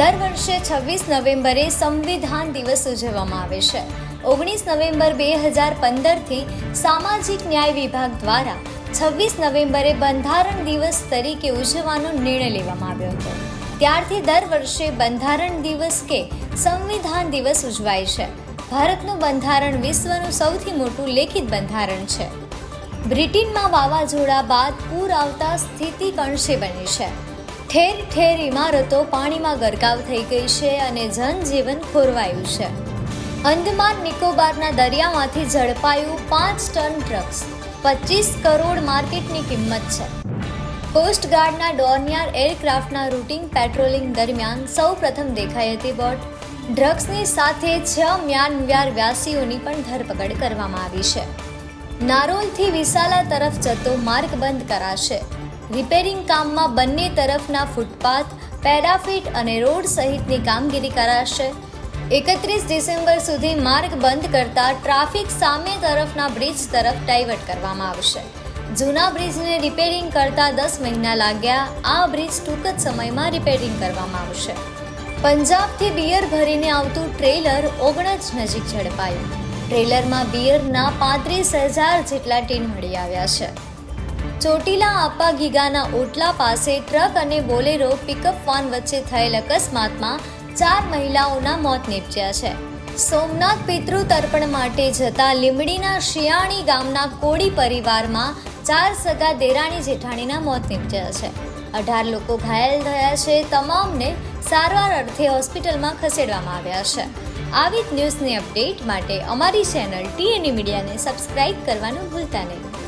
દર વર્ષે છવ્વીસ નવેમ્બરે સંવિધાન દિવસ ઉજવવામાં આવે છે. ઓગણીસ નવેમ્બર બે હજાર પંદરથી સામાજિક ન્યાય વિભાગ દ્વારા છવ્વીસ નવેમ્બરે બંધારણ દિવસ તરીકે ઉજવવાનો નિર્ણય લેવામાં આવ્યો હતો. ત્યારથી દર વર્ષે બંધારણ દિવસ કે સંવિધાન દિવસ ઉજવાય છે. ભારતનું બંધારણ વિશ્વનું સૌથી મોટું લેખિત બંધારણ છે. બ્રિટનમાં વાવાઝોડા બાદ પૂર આવતા સ્થિતિ કણશે બની છે. ઠેર ઠેર ઇમારતો પાણીમાં ગરકાવ થઈ ગઈ છે અને જનજીવન ખોરવાયું છે. અંદમાન નિકોબારના દરિયામાંથી ઝડપાયું પાંચ ટન ડ્રગ્સ. પચીસ કરોડ માર્કેટની કિંમત છે. કોસ્ટગાર્ડના ડોર્નિયાર એરક્રાફ્ટના રૂટિંગ પેટ્રોલિંગ દરમિયાન સૌ પ્રથમ દેખાઈ હતી બોટ. ડ્રગ્સની સાથે છ મ્યાનમ્યાર વ્યાસીઓની પણ ધરપકડ કરવામાં આવી છે. નારોલથી વિશાલા તરફ જતો માર્ગ બંધ કરાશે. રિપેરિંગ કામમાં બંને તરફના ફૂટપાથ, પેરાફિટ અને રોડ સહિતની કામગીરી કરાશે. એકત્રીસ ડિસેમ્બર સુધી માર્ગ બંધ કરતા ટ્રાફિક સામે તરફના બ્રિજ તરફ ડાયવર્ટ કરવામાં આવશે. જૂના બ્રિજને રિપેરિંગ કરતા દસ મહિના લાગ્યા. આ બ્રિજ ટૂંક જ સમયમાં રિપેરિંગ કરવામાં આવશે. પંજાબથી બિયર ભરીને આવતું ટ્રેલર ઓગણજ નજીક ઝડપાયું. ટ્રેલરમાં બિયરના પાંત્રીસ હજાર જેટલા ટીન મળી આવ્યા છે. ચોટીલા આપા ગીગાના ઓટલા પાસે ટ્રક અને બોલેરો પિકઅપ વાન વચ્ચે થયેલ અકસ્માતમાં ચાર મહિલાઓના મોત નીપજ્યા છે. સોમનાથ પિતૃ તર્પણ માટે જતા લીમડીના શિયાણી ગામના કોળી પરિવારમાં ચાર સગા દેરાણી જેઠાણીના મોત નીપજ્યા છે. અઢાર લોકો ઘાયલ થયા છે, તમામને સારવાર અર્થે હોસ્પિટલમાં ખસેડવામાં આવ્યા છે. આવી જ ન્યૂઝની અપડેટ માટે અમારી ચેનલ ટીએનઈ મીડિયાને સબસ્ક્રાઇબ કરવાનું ભૂલતા નહીં.